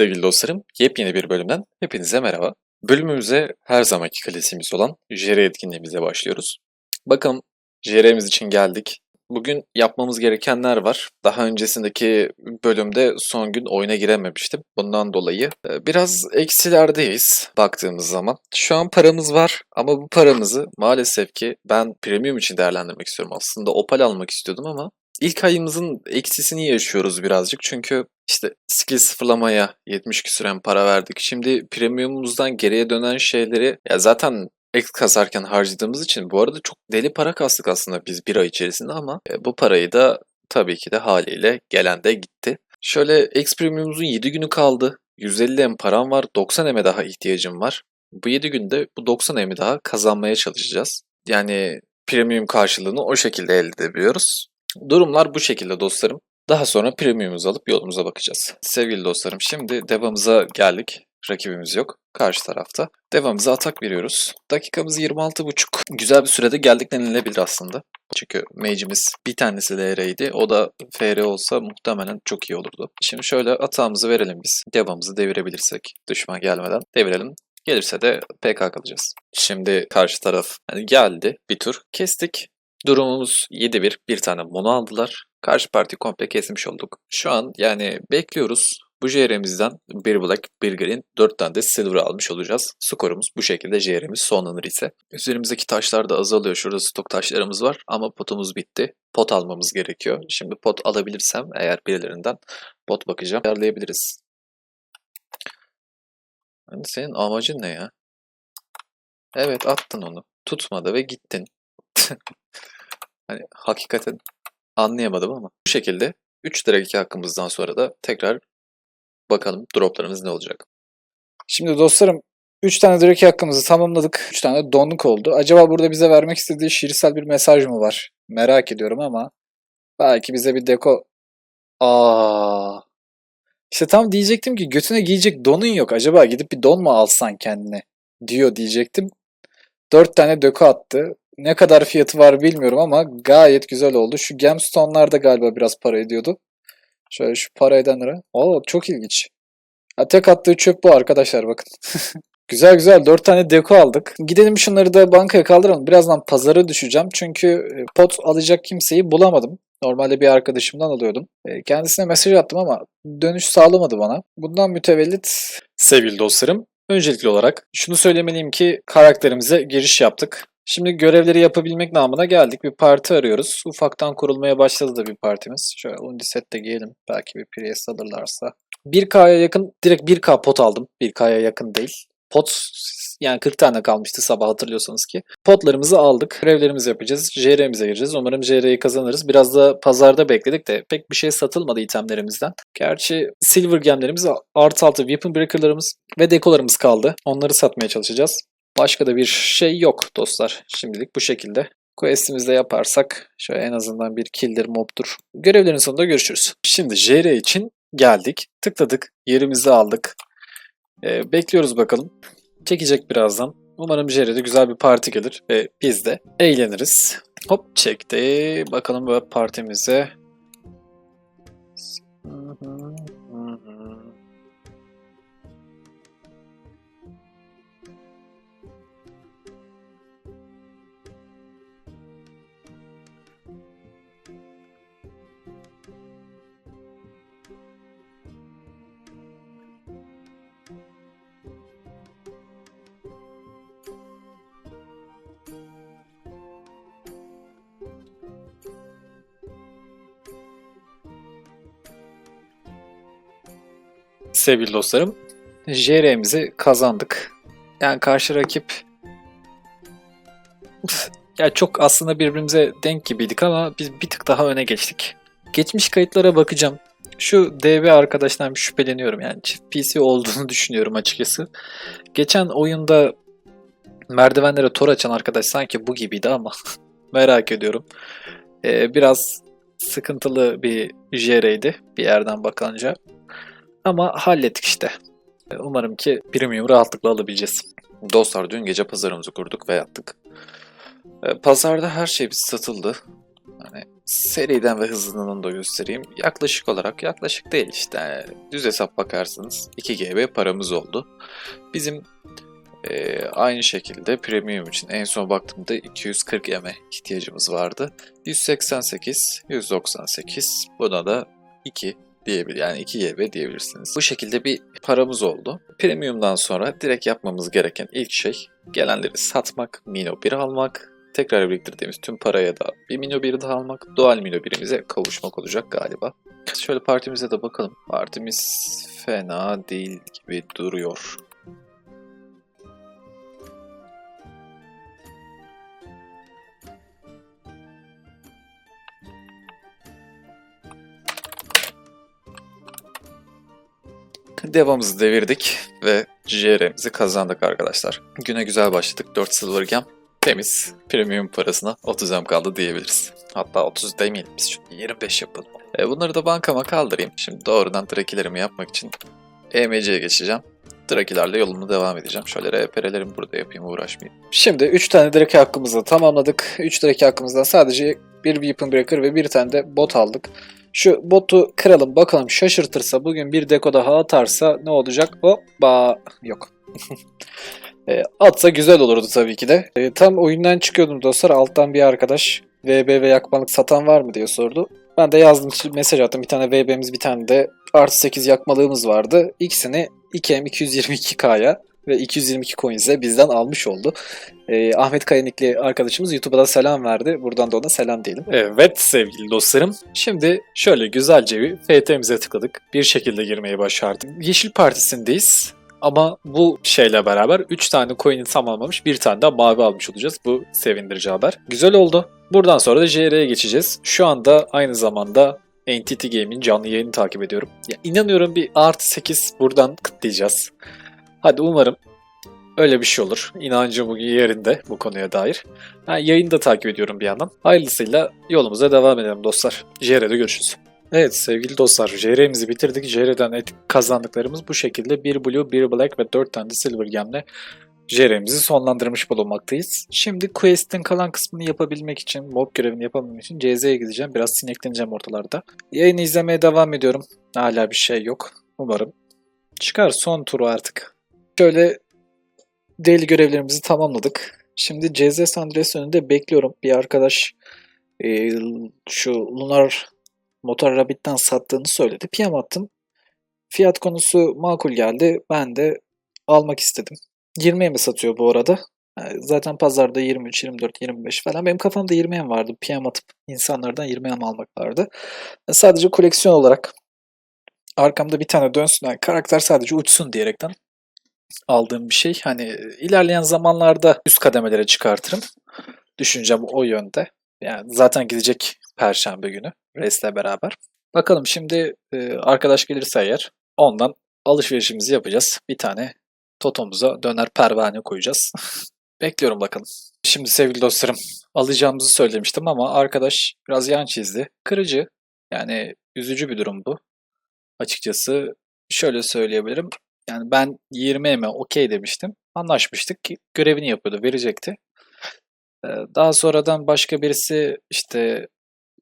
Sevgili dostlarım, yepyeni bir bölümden hepinize merhaba. Bölümümüze her zamanki klasiğimiz olan JR etkinliğimize başlıyoruz. Bakalım JR'miz için geldik. Bugün yapmamız gerekenler var. Daha öncesindeki bölümde son gün oyuna girememiştim. Bundan dolayı e, biraz eksilerdeyiz baktığımız zaman. Şu an paramız var ama bu paramızı maalesef ki ben premium için değerlendirmek istiyorum. Aslında Opal almak istiyordum ama İlk ayımızın eksisini yaşıyoruz birazcık. Çünkü işte skill sıfırlamaya 70 küsüren para verdik. Şimdi premiumumuzdan geriye dönen şeyleri ya zaten ek kasarken harcadığımız için bu arada çok deli para kastık aslında biz bir ay içerisinde ama e, bu parayı da tabii ki de haliyle gelen de gitti. Şöyle X Premium'umuzun 7 günü kaldı. 150 M param var. 90 M'e daha ihtiyacım var. Bu 7 günde bu 90 M'i daha kazanmaya çalışacağız. Yani premium karşılığını o şekilde elde edebiliyoruz. Durumlar bu şekilde dostlarım. Daha sonra premiumumuzu alıp yolumuza bakacağız. Sevgili dostlarım şimdi devamıza geldik. Rakibimiz yok karşı tarafta. Devamıza atak veriyoruz. Dakikamız 26.5. Güzel bir sürede geldik denilebilir aslında. Çünkü mage'imiz bir tanesi LR'ydi. O da FR olsa muhtemelen çok iyi olurdu. Şimdi şöyle atağımızı verelim biz. Devamımızı devirebilirsek düşman gelmeden devirelim. Gelirse de PK kalacağız. Şimdi karşı taraf hani geldi bir tur kestik. Durumumuz 7-1. Bir tane mono aldılar. Karşı parti komple kesmiş olduk. Şu an yani bekliyoruz. Bu JR'mizden bir black, bir green, 4 tane de silver almış olacağız. Skorumuz bu şekilde JR'miz sonlanır ise. Üzerimizdeki taşlar da azalıyor. Şurada stok taşlarımız var ama potumuz bitti. Pot almamız gerekiyor. Şimdi pot alabilirsem eğer birilerinden pot bakacağım. Ayarlayabiliriz. Hani senin amacın ne ya? Evet attın onu. Tutmadı ve gittin. hani hakikaten anlayamadım ama bu şekilde 3 dakika hakkımızdan sonra da tekrar bakalım droplarımız ne olacak. Şimdi dostlarım 3 tane direkt hakkımızı tamamladık. 3 tane donluk oldu. Acaba burada bize vermek istediği şiirsel bir mesaj mı var? Merak ediyorum ama belki bize bir deko... Aa. İşte tam diyecektim ki götüne giyecek donun yok. Acaba gidip bir don mu alsan kendine? Diyor diyecektim. 4 tane dökü attı. Ne kadar fiyatı var bilmiyorum ama gayet güzel oldu. Şu gemstone'lar da galiba biraz para ediyordu. Şöyle şu para edenlere. Oo çok ilginç. Ha, tek attığı çöp bu arkadaşlar bakın. güzel güzel 4 tane deko aldık. Gidelim şunları da bankaya kaldıralım. Birazdan pazara düşeceğim. Çünkü e, pot alacak kimseyi bulamadım. Normalde bir arkadaşımdan alıyordum. E, Kendisine mesaj attım ama dönüş sağlamadı bana. Bundan mütevellit Sevgili dostlarım, öncelikli olarak şunu söylemeliyim ki karakterimize giriş yaptık. Şimdi görevleri yapabilmek namına geldik. Bir parti arıyoruz. Ufaktan kurulmaya başladı da bir partimiz. Şöyle Undiset de giyelim. Belki bir Priest alırlarsa. 1K'ya yakın, direkt 1K pot aldım. 1K'ya yakın değil. Pot yani 40 tane kalmıştı sabah hatırlıyorsanız ki. Potlarımızı aldık. Görevlerimizi yapacağız. JR'mize gireceğiz. Umarım JR'yi kazanırız. Biraz da pazarda bekledik de pek bir şey satılmadı itemlerimizden. Gerçi silver gemlerimiz, artı altı weapon breaker'larımız ve dekolarımız kaldı. Onları satmaya çalışacağız. Başka da bir şey yok dostlar. Şimdilik bu şekilde. Quest'imizi de yaparsak şöyle en azından bir killdir, mobdur. Görevlerin sonunda görüşürüz. Şimdi JR için geldik. Tıkladık. Yerimizi aldık. Ee, bekliyoruz bakalım. Çekecek birazdan. Umarım JR'de güzel bir parti gelir ve biz de eğleniriz. Hop çekti. Bakalım böyle partimize. Hı hı. Sevgili dostlarım, JR'mizi kazandık. Yani karşı rakip ya çok aslında birbirimize denk gibiydik ama biz bir tık daha öne geçtik. Geçmiş kayıtlara bakacağım. Şu DB arkadaştan bir şüpheleniyorum yani çift PC olduğunu düşünüyorum açıkçası. Geçen oyunda merdivenlere tor açan arkadaş sanki bu gibiydi ama merak ediyorum. Ee, biraz sıkıntılı bir JR'ydi bir yerden bakınca. Ama hallettik işte. Umarım ki premium rahatlıkla alabileceğiz. Dostlar dün gece pazarımızı kurduk ve yattık. E, Pazarda her şey satıldı. Hani seriden ve hızlılığını da göstereyim. Yaklaşık olarak yaklaşık değil işte düz hesap bakarsanız 2 GB paramız oldu. Bizim e, aynı şekilde premium için en son baktığımda 240 M ihtiyacımız vardı. 188, 198 buna da 2 diyebilir yani 2 GB diyebilirsiniz. Bu şekilde bir paramız oldu. Premium'dan sonra direkt yapmamız gereken ilk şey gelenleri satmak, Mino 1 almak, tekrar biriktirdiğimiz tüm paraya da bir Mino 1 daha almak, doğal Mino 1'imize kavuşmak olacak galiba. Şöyle partimize de bakalım. Partimiz fena değil gibi duruyor. Devamızı devirdik ve JR'mizi kazandık arkadaşlar. Güne güzel başladık. 4 Silver Gem temiz premium parasına 30 M kaldı diyebiliriz. Hatta 30 demeyelim biz şunu 25 yapalım. E, bunları da bankama kaldırayım. Şimdi doğrudan drakilerimi yapmak için EMC'ye geçeceğim. Drakilerle yolumu devam edeceğim. Şöyle RPR'lerimi burada yapayım uğraşmayayım. Şimdi 3 tane direkt hakkımızı tamamladık. 3 direkt hakkımızdan sadece bir Weapon Breaker ve bir tane de bot aldık. Şu botu kıralım bakalım şaşırtırsa bugün bir deko daha atarsa ne olacak? Hoppa yok. E, atsa güzel olurdu tabii ki de. E, tam oyundan çıkıyordum dostlar alttan bir arkadaş VB ve yakmalık satan var mı diye sordu. Ben de yazdım mesaj attım bir tane VB'miz bir tane de artı 8 yakmalığımız vardı. İkisini 2M 222K'ya ve 222 coins'e bizden almış oldu. Ee, Ahmet Kayanikli arkadaşımız YouTube'a da selam verdi. Buradan da ona selam diyelim. Evet sevgili dostlarım. Şimdi şöyle güzelce bir FT'mize tıkladık. Bir şekilde girmeyi başardık. Yeşil Partisi'ndeyiz. Ama bu şeyle beraber 3 tane coin'i tamamlamış bir tane de mavi almış olacağız. Bu sevindirici haber. Güzel oldu. Buradan sonra da JR'ye geçeceğiz. Şu anda aynı zamanda Entity Game'in canlı yayını takip ediyorum. Ya inanıyorum bir artı 8 buradan kıtlayacağız. Hadi umarım öyle bir şey olur. İnancım bugün yerinde bu konuya dair. Ben yayını da takip ediyorum bir yandan. Hayırlısıyla yolumuza devam edelim dostlar. JR'de görüşürüz. Evet sevgili dostlar JR'mizi bitirdik. JR'den etik kazandıklarımız bu şekilde 1 Blue, 1 Black ve 4 tane de Silver Gem'le JR'mizi sonlandırmış bulunmaktayız. Şimdi quest'in kalan kısmını yapabilmek için, mob görevini yapabilmek için CZ'ye gideceğim. Biraz sinekleneceğim ortalarda. Yayını izlemeye devam ediyorum. Hala bir şey yok. Umarım çıkar son turu artık. Şöyle daily görevlerimizi tamamladık. Şimdi CZ Sandres önünde bekliyorum. Bir arkadaş e, şu Lunar Motor Rabbit'ten sattığını söyledi. PM attım. Fiyat konusu makul geldi. Ben de almak istedim. 20'ye mi satıyor bu arada? Yani Zaten pazarda 23, 24, 25 falan. Benim kafamda 20'ye vardı. PM atıp insanlardan 20'ye mi almak vardı. Sadece koleksiyon olarak arkamda bir tane dönsün. Yani karakter sadece uçsun diyerekten aldığım bir şey. Hani ilerleyen zamanlarda üst kademelere çıkartırım. Düşüncem o yönde. Yani zaten gidecek Perşembe günü Res'le beraber. Bakalım şimdi e, arkadaş gelirse eğer ondan alışverişimizi yapacağız. Bir tane totomuza döner pervane koyacağız. Bekliyorum bakalım. Şimdi sevgili dostlarım alacağımızı söylemiştim ama arkadaş biraz yan çizdi. Kırıcı yani üzücü bir durum bu. Açıkçası şöyle söyleyebilirim. Yani ben 20 mi okey demiştim. Anlaşmıştık ki görevini yapıyordu, verecekti. Ee, Daha sonradan başka birisi işte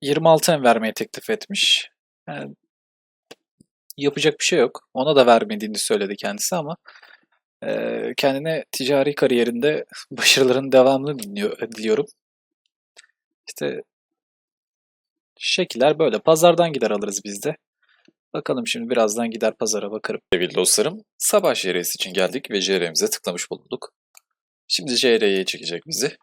26 em vermeyi teklif etmiş. Yani yapacak bir şey yok. Ona da vermediğini söyledi kendisi ama e, kendine ticari kariyerinde başarıların devamını diliyorum. İşte şekiller böyle. Pazardan gider alırız biz de. Bakalım şimdi birazdan gider pazara bakarım. Sevgili dostlarım, sabah JR'si için geldik ve JR'mize tıklamış bulunduk. Şimdi JR'ye çekecek bizi.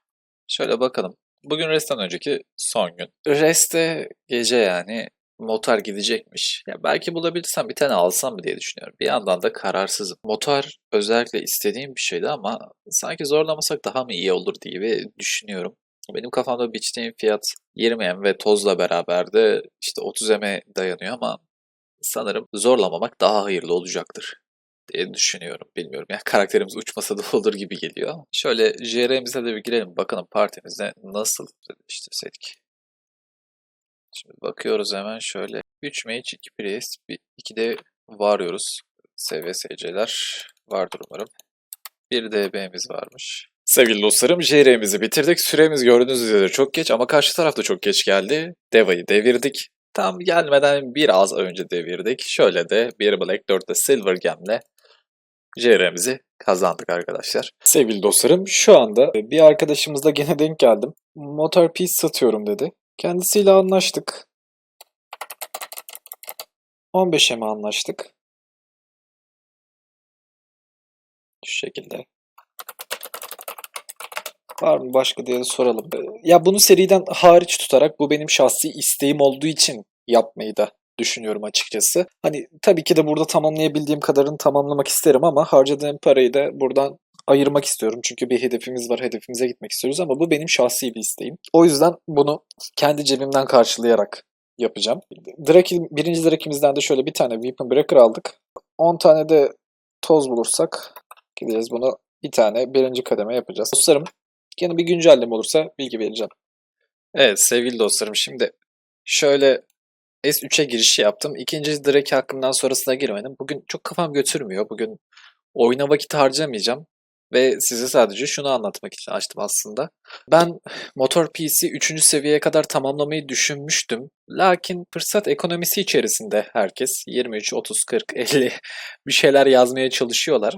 Şöyle bakalım. Bugün restten önceki son gün. Reste gece yani motor gidecekmiş. Ya belki bulabilirsem bir tane alsam mı diye düşünüyorum. Bir yandan da kararsızım. Motor özellikle istediğim bir şeydi ama sanki zorlamasak daha mı iyi olur diye düşünüyorum. Benim kafamda biçtiğim fiyat 20 M ve tozla beraber de işte 30 M'e dayanıyor ama sanırım zorlamamak daha hayırlı olacaktır diye düşünüyorum. Bilmiyorum. Yani karakterimiz uçmasa da olur gibi geliyor. Şöyle JR'mize de bir girelim. Bakalım partimizde nasıl değiştirseydik. Şimdi bakıyoruz hemen şöyle. 3 mage, 2 priest, 2 de varıyoruz. Seviye SC'ler vardır umarım. Bir DB'miz varmış. Sevgili dostlarım, JR'mizi bitirdik. Süremiz gördüğünüz üzere çok geç ama karşı taraf da çok geç geldi. Deva'yı devirdik. Tam gelmeden biraz önce devirdik. Şöyle de bir Black 4'te Silver Gem'le JR'mizi kazandık arkadaşlar. Sevgili dostlarım, şu anda bir arkadaşımızla gene denk geldim. Motor piece satıyorum dedi. Kendisiyle anlaştık. 15'e mi anlaştık? Şu şekilde. Var mı başka diye soralım. Ya bunu seriden hariç tutarak bu benim şahsi isteğim olduğu için yapmayı da düşünüyorum açıkçası. Hani tabii ki de burada tamamlayabildiğim kadarını tamamlamak isterim ama harcadığım parayı da buradan ayırmak istiyorum. Çünkü bir hedefimiz var, hedefimize gitmek istiyoruz ama bu benim şahsi bir isteğim. O yüzden bunu kendi cebimden karşılayarak yapacağım. Draki, birinci Draki'mizden de şöyle bir tane Weapon Breaker aldık. 10 tane de toz bulursak gideceğiz bunu bir tane birinci kademe yapacağız. Dostlarım Yine bir güncelleme olursa bilgi vereceğim. Evet sevgili dostlarım şimdi şöyle S3'e giriş yaptım. İkinci Drake hakkından sonrasına girmedim. Bugün çok kafam götürmüyor. Bugün oyuna vakit harcamayacağım. Ve size sadece şunu anlatmak için açtım aslında. Ben motor PC 3. seviyeye kadar tamamlamayı düşünmüştüm. Lakin fırsat ekonomisi içerisinde herkes 23, 30, 40, 50 bir şeyler yazmaya çalışıyorlar.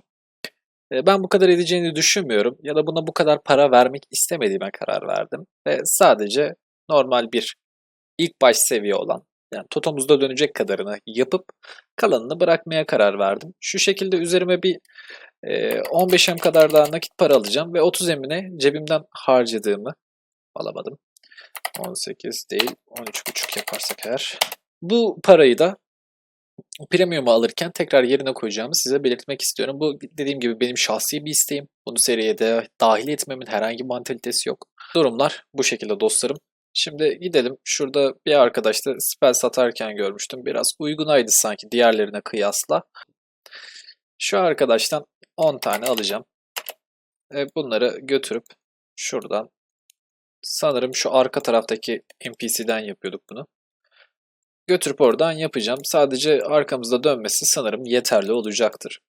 E, Ben bu kadar edeceğini düşünmüyorum ya da buna bu kadar para vermek istemediğime karar verdim. Ve sadece normal bir ilk baş seviye olan yani totomuzda dönecek kadarını yapıp kalanını bırakmaya karar verdim. Şu şekilde üzerime bir e, 15M kadar daha nakit para alacağım ve 30M'ine cebimden harcadığımı alamadım. 18 değil 13,5 yaparsak eğer. Bu parayı da Premium'u alırken tekrar yerine koyacağımı size belirtmek istiyorum. Bu dediğim gibi benim şahsi bir isteğim. Bunu seriye de dahil etmemin herhangi bir mantalitesi yok. Durumlar bu şekilde dostlarım. Şimdi gidelim. Şurada bir arkadaş da spell satarken görmüştüm. Biraz uygunaydı sanki diğerlerine kıyasla. Şu arkadaştan 10 tane alacağım. E, bunları götürüp şuradan sanırım şu arka taraftaki NPC'den yapıyorduk bunu götürüp oradan yapacağım. Sadece arkamızda dönmesi sanırım yeterli olacaktır.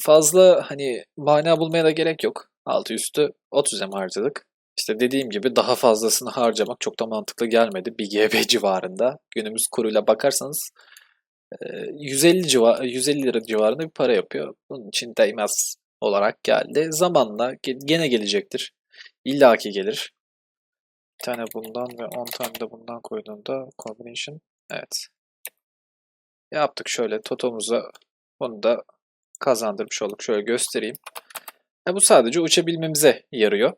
Fazla hani mana bulmaya da gerek yok. Altı üstü 30 em harcadık. İşte dediğim gibi daha fazlasını harcamak çok da mantıklı gelmedi. Bir GB civarında. Günümüz kuruyla bakarsanız 150 civar 150 lira civarında bir para yapıyor. Bunun için değmez olarak geldi. Zamanla gene gelecektir. İlla ki gelir. Bir tane bundan ve 10 tane de bundan koyduğumda combination Evet. Yaptık şöyle totomuza bunu da kazandırmış olduk. Şöyle göstereyim. E bu sadece uçabilmemize yarıyor.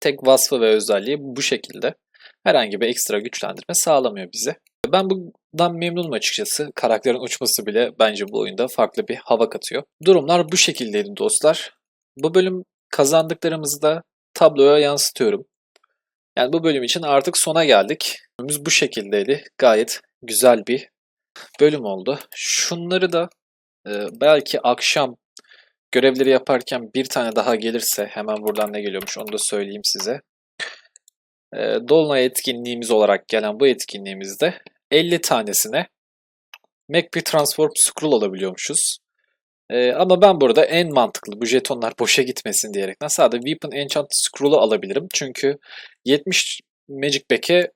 Tek vasfı ve özelliği bu şekilde. Herhangi bir ekstra güçlendirme sağlamıyor bize. Ben bundan memnunum açıkçası. Karakterin uçması bile bence bu oyunda farklı bir hava katıyor. Durumlar bu şekildeydi dostlar. Bu bölüm kazandıklarımızı da tabloya yansıtıyorum. Yani bu bölüm için artık sona geldik. Bölümümüz bu şekildeydi. Gayet güzel bir bölüm oldu. Şunları da e, belki akşam görevleri yaparken bir tane daha gelirse hemen buradan ne geliyormuş onu da söyleyeyim size. E, Dolunay etkinliğimiz olarak gelen bu etkinliğimizde 50 tanesine MacP Transform Scroll alabiliyormuşuz. Ee, ama ben burada en mantıklı bu jetonlar boşa gitmesin diyerekten sadece Weapon Enchant Scroll'u alabilirim. Çünkü 70 Magic Back'e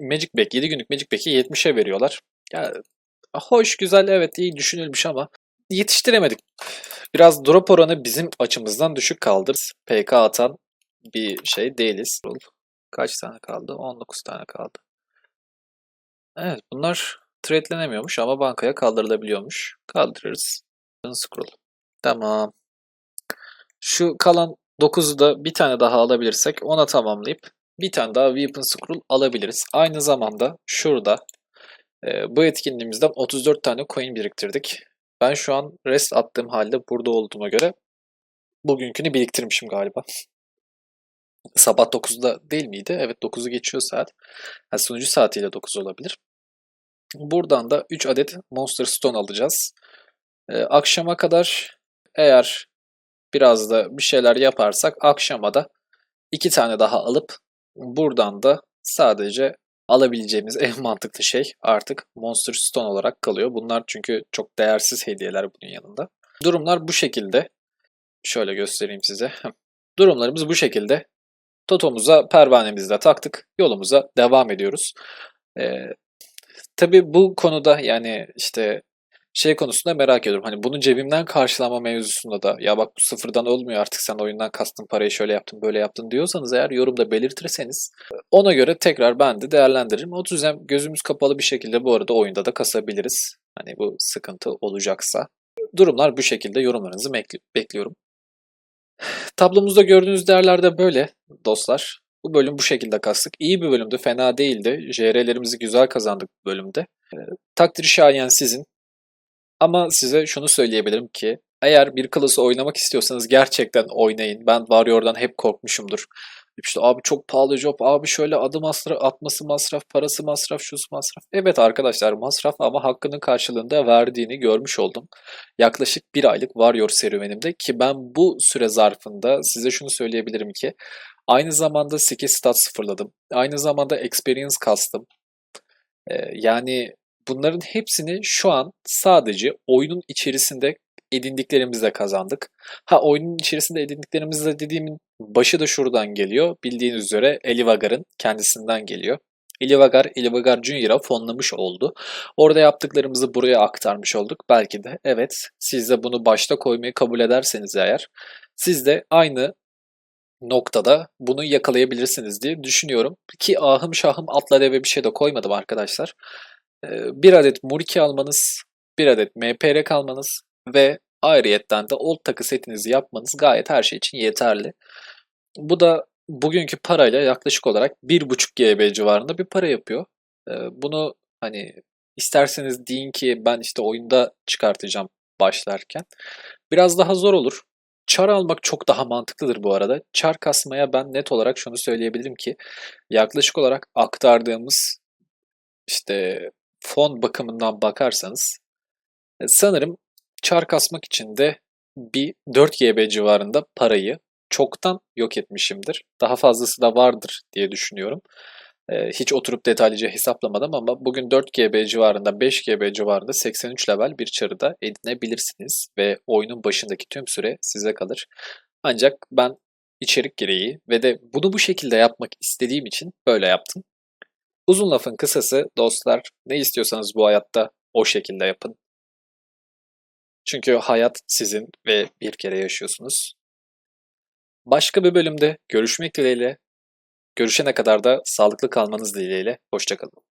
Magic Back 7 günlük Magic Back'i 70'e veriyorlar. Ya, hoş güzel evet iyi düşünülmüş ama yetiştiremedik. Biraz drop oranı bizim açımızdan düşük kaldı. PK atan bir şey değiliz. Kaç tane kaldı? 19 tane kaldı. Evet bunlar trade'lenemiyormuş ama bankaya kaldırılabiliyormuş. Kaldırırız. Scroll. Tamam. Şu kalan 9'u da bir tane daha alabilirsek ona tamamlayıp bir tane daha Weapon Scroll alabiliriz. Aynı zamanda şurada e, bu etkinliğimizden 34 tane coin biriktirdik. Ben şu an rest attığım halde burada olduğuma göre bugünkünü biriktirmişim galiba. Sabah 9'da değil miydi? Evet 9'u geçiyor saat. Yani sunucu saatiyle 9 olabilir. Buradan da 3 adet Monster Stone alacağız. Ee, akşama kadar eğer biraz da bir şeyler yaparsak akşama da 2 tane daha alıp buradan da sadece alabileceğimiz en mantıklı şey artık Monster Stone olarak kalıyor. Bunlar çünkü çok değersiz hediyeler bunun yanında. Durumlar bu şekilde. Şöyle göstereyim size. Durumlarımız bu şekilde. Totomuza pervanemizi de taktık. Yolumuza devam ediyoruz. Ee, tabii bu konuda yani işte şey konusunda merak ediyorum. Hani bunu cebimden karşılama mevzusunda da ya bak bu sıfırdan olmuyor artık sen oyundan kastın parayı şöyle yaptın böyle yaptın diyorsanız eğer yorumda belirtirseniz ona göre tekrar ben de değerlendiririm. 30 hem gözümüz kapalı bir şekilde bu arada oyunda da kasabiliriz. Hani bu sıkıntı olacaksa. Durumlar bu şekilde yorumlarınızı bekli- bekliyorum. Tablomuzda gördüğünüz değerler de böyle dostlar. Bu bölüm bu şekilde kastık. İyi bir bölümdü, fena değildi. JR'lerimizi güzel kazandık bu bölümde. Ee, takdiri şayan sizin. Ama size şunu söyleyebilirim ki eğer bir klası oynamak istiyorsanız gerçekten oynayın. Ben Warrior'dan hep korkmuşumdur. İşte abi çok pahalı job, abi şöyle adı masraf, atması masraf, parası masraf, şusu masraf. Evet arkadaşlar masraf ama hakkının karşılığında verdiğini görmüş oldum. Yaklaşık bir aylık Warrior serüvenimde ki ben bu süre zarfında size şunu söyleyebilirim ki aynı zamanda skill stat sıfırladım. Aynı zamanda experience kastım. Ee, yani bunların hepsini şu an sadece oyunun içerisinde edindiklerimizle kazandık. Ha oyunun içerisinde edindiklerimizle dediğimin başı da şuradan geliyor. Bildiğiniz üzere Elivagar'ın kendisinden geliyor. Elivagar, Elivagar Junior'a fonlamış oldu. Orada yaptıklarımızı buraya aktarmış olduk. Belki de evet siz de bunu başta koymayı kabul ederseniz eğer siz de aynı noktada bunu yakalayabilirsiniz diye düşünüyorum. Ki ahım şahım atla deve bir şey de koymadım arkadaşlar. Ee, Bir adet Murki almanız, bir adet MPR kalmanız ve ayrıyetten de old takı setinizi yapmanız gayet her şey için yeterli. Bu da bugünkü parayla yaklaşık olarak 1.5 GB civarında bir para yapıyor. Ee, Bunu hani isterseniz deyin ki ben işte oyunda çıkartacağım başlarken. Biraz daha zor olur. Çar almak çok daha mantıklıdır bu arada. Çar kasmaya ben net olarak şunu söyleyebilirim ki yaklaşık olarak aktardığımız işte fon bakımından bakarsanız e, sanırım çar kasmak için de bir 4 GB civarında parayı çoktan yok etmişimdir. Daha fazlası da vardır diye düşünüyorum. E, Hiç oturup detaylıca hesaplamadım ama bugün 4 GB civarında 5 GB civarında 83 level bir çarı da edinebilirsiniz ve oyunun başındaki tüm süre size kalır. Ancak ben içerik gereği ve de bunu bu şekilde yapmak istediğim için böyle yaptım. Uzun lafın kısası dostlar ne istiyorsanız bu hayatta o şekilde yapın. Çünkü hayat sizin ve bir kere yaşıyorsunuz. Başka bir bölümde görüşmek dileğiyle. Görüşene kadar da sağlıklı kalmanız dileğiyle. Hoşçakalın.